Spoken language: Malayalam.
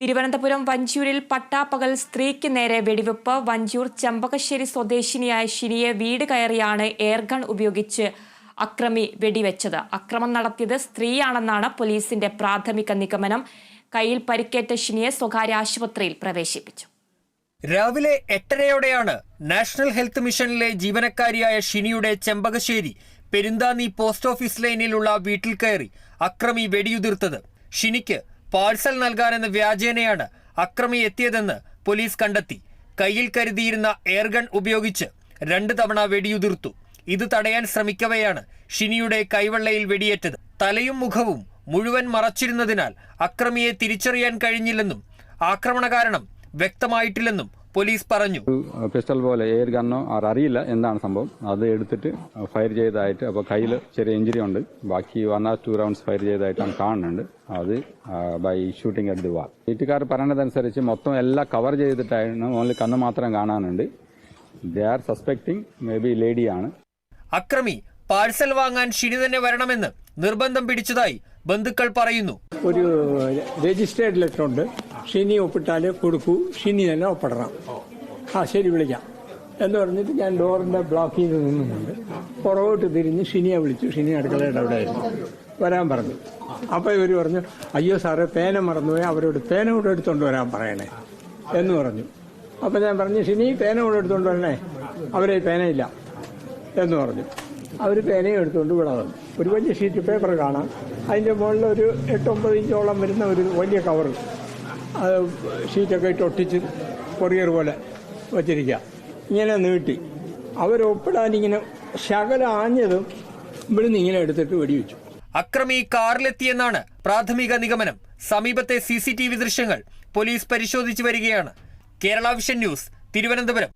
തിരുവനന്തപുരം വഞ്ചൂരിൽ പട്ടാപ്പകൽ സ്ത്രീക്ക് നേരെ വെടിവെപ്പ്. വഞ്ചൂർ ചെമ്പകശ്ശേരി സ്വദേശിനിയായ ഷിനിയെ വീട് കയറിയാണ് എയർഗൺ ഉപയോഗിച്ച് അക്രമി വെടിവെച്ചത്. അക്രമം നടത്തിയത് സ്ത്രീയാണെന്നാണ് പോലീസിന്റെ പ്രാഥമിക നിഗമനം. കയ്യിൽ പരിക്കേറ്റ ഷിനിയെ സ്വകാര്യ ആശുപത്രിയിൽ പ്രവേശിപ്പിച്ചു. രാവിലെ എട്ടരയോടെയാണ് നാഷണൽ ഹെൽത്ത് മിഷനിലെ ജീവനക്കാരിയായ ഷിനിയുടെ ചെമ്പകശ്ശേരി പെരുന്താന്നി പോസ്റ്റ് ഓഫീസ് ലൈനിലുള്ള വീട്ടിൽ കയറി അക്രമി വെടിയുതിർത്തത്. ഷിനിക്ക് പാഴ്സൽ നൽകാനെന്ന വ്യാജേനയാണ് അക്രമി എത്തിയതെന്ന് പോലീസ് കണ്ടെത്തി. കയ്യിൽ കരുതിയിരുന്ന എയർഗൺ ഉപയോഗിച്ച് രണ്ട് തവണ വെടിയുതിർത്തു. ഇത് തടയാൻ ശ്രമിക്കവെയാണ് ഷിനിയുടെ കൈവെള്ളയിൽ വെടിയേറ്റത്. തലയും മുഖവും മുഴുവൻ മറച്ചിരുന്നതിനാൽ അക്രമിയെ തിരിച്ചറിയാൻ കഴിഞ്ഞില്ലെന്നും ആക്രമണ കാരണം വ്യക്തമായിട്ടില്ലെന്നും പോലീസ് പറഞ്ഞു. പിസ്റ്റൾ പോലെ എയർ ഗണ്ണോ ആർ അറിയില്ല എന്താണ് സംഭവം. അത് എടുത്തിട്ട് ഫയർ ചെയ്തതായിട്ട് അപ്പോൾ കയ്യിൽ ചെറിയ ഇഞ്ചുറി ഉണ്ട്. ബാക്കി one or two rounds fire ചെയ്തതായിട്ടാണ് കാണുന്നുണ്ട് അത് by shooting at the wall വീട്ടുകാർ പറയുന്നതനുസരിച്ച് മൊത്തം എല്ലാം കവർ ചെയ്തിട്ടായിരുന്നു ഓൺലി കണ്ണ് മാത്രം കാണാനുണ്ട്. They are suspecting maybe ലേഡിയാണ് അക്രമി പാഴ്സൽ വാങ്ങാൻ ഷിനി തന്നെ വരണമെന്ന് നിർബന്ധം പിടിച്ചതായി ബന്ധുക്കൾ പറയുന്നു. ഒരു രജിസ്റ്റേർഡ് ലെറ്റർ ഉണ്ട്. ഷിനി ഒപ്പിട്ടാലേ കൊടുക്കൂ. ഷിനി തന്നെ ഒപ്പിടണം. ആ ശരി വിളിക്കാം. എന്ന് പറഞ്ഞിട്ട് ഞാൻ ഡോറിന്റെ ബ്ലോക്ക് ചെയ്ത് നിന്നുകൊണ്ട് പുറകോട്ട് തിരിഞ്ഞ് ഷിനിയെ വിളിച്ചു. ഷിനി അടുക്കളയുടെ അവിടെ ആയിരുന്നു. വരാൻ പറഞ്ഞു. അപ്പോൾ ഇവർ പറഞ്ഞു അയ്യോ സാറേ പേന മറന്നുപോയി. അവരോട് പേന കൂടെ എടുത്തോണ്ട് വരാൻ പറയണേ. എന്ന് പറഞ്ഞു. അപ്പോൾ ഞാൻ പറഞ്ഞു ഷിനി പേന കൂടെ എടുത്തോണ്ട് വരണേ. അവരെ പേനയില്ല. എന്ന് പറഞ്ഞു. അവർ പേനയും എടുത്തുകൊണ്ട് ഇവിടെ വന്നു. ഒരു വലിയ ഷീറ്റ് പേപ്പർ കാണാം. അതിന്റെ മുകളിൽ ഒരു എട്ടൊമ്പത് ഇഞ്ചോളം വരുന്ന ഒരു വലിയ കവർ അത് ഷീറ്റൊക്കെ ഇട്ട് ഒട്ടിച്ച് കൊറിയർ പോലെ വച്ചിരിക്കുക ഇങ്ങനെ നീട്ടി. അവരൊപ്പിടാനിങ്ങനെ ശകല ആഞ്ഞതും ഇവിടുന്ന് ഇങ്ങനെ എടുത്തിട്ട് വെടിവെച്ചു. അക്രമി കാറിലെത്തിയെന്നാണ് പ്രാഥമിക നിഗമനം. സമീപത്തെ സി സി ടി വി ദൃശ്യങ്ങൾ പോലീസ് പരിശോധിച്ചു വരികയാണ്. Kerala vision news Thiruvananthapuram.